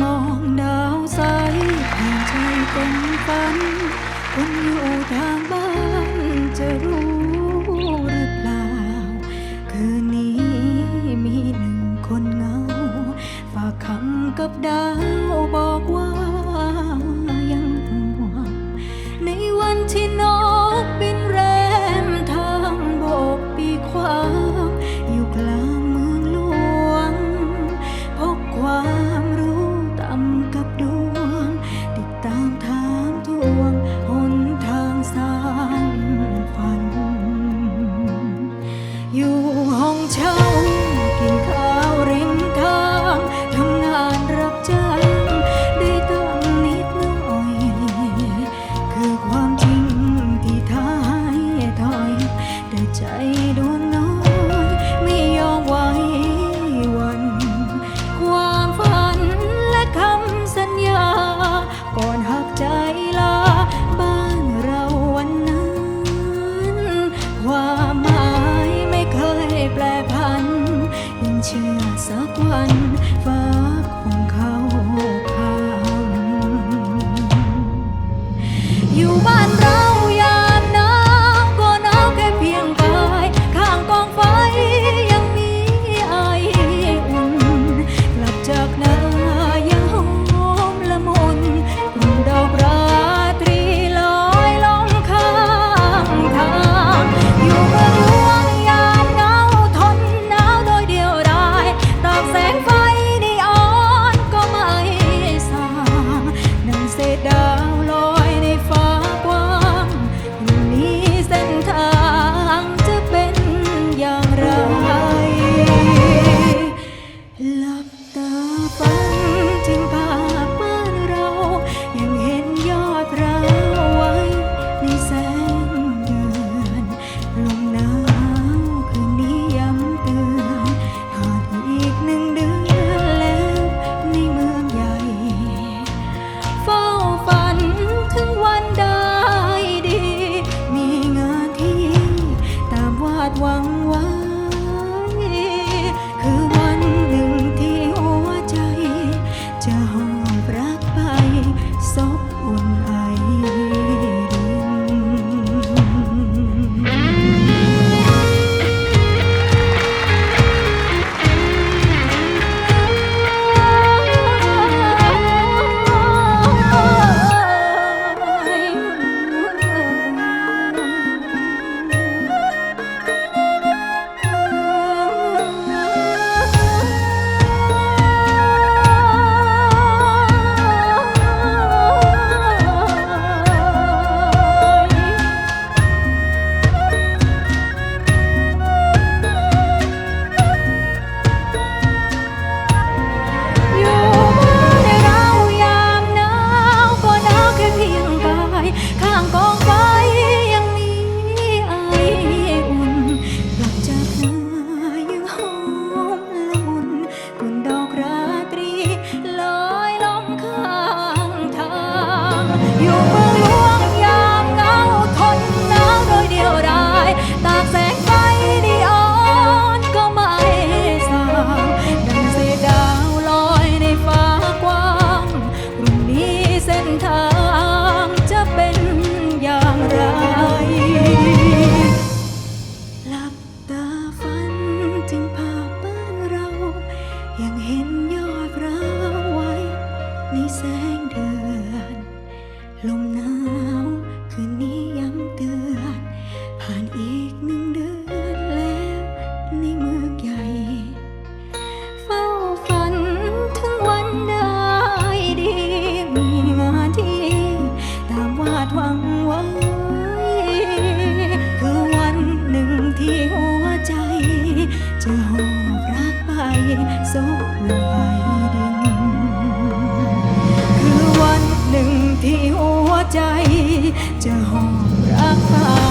มองดาวใสแห่งใจเป็นฝันคนอยู่ทาง ลมหนาวคืนนี้ย้ำเตือน ผ่านอีกหนึ่งเดือนแล้วในเมืองใหญ่ เฝ้าฝันถึงวันได้ดี มีงานที่ ตามวาดหวังไว้ คือวันหนึ่งที่หัวใจ จะหอบรักไปสุขลงไป Jehovah.